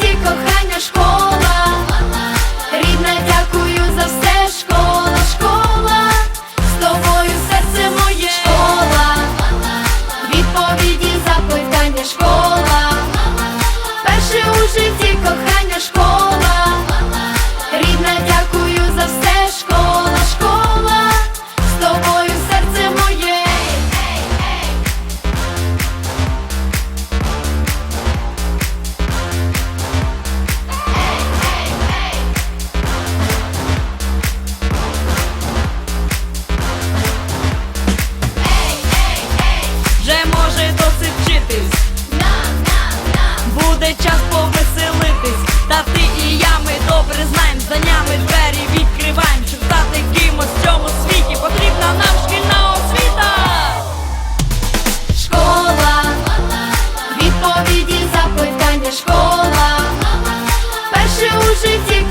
серці кохання школа.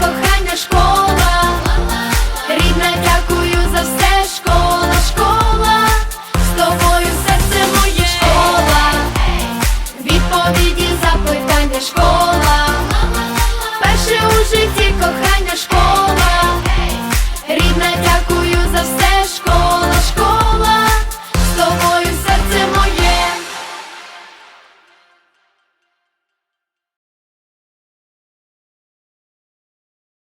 кохання школа, рідна, дякую за все, школа, школа, з тобою серце моє. Школа, відповіді, запитання, школа.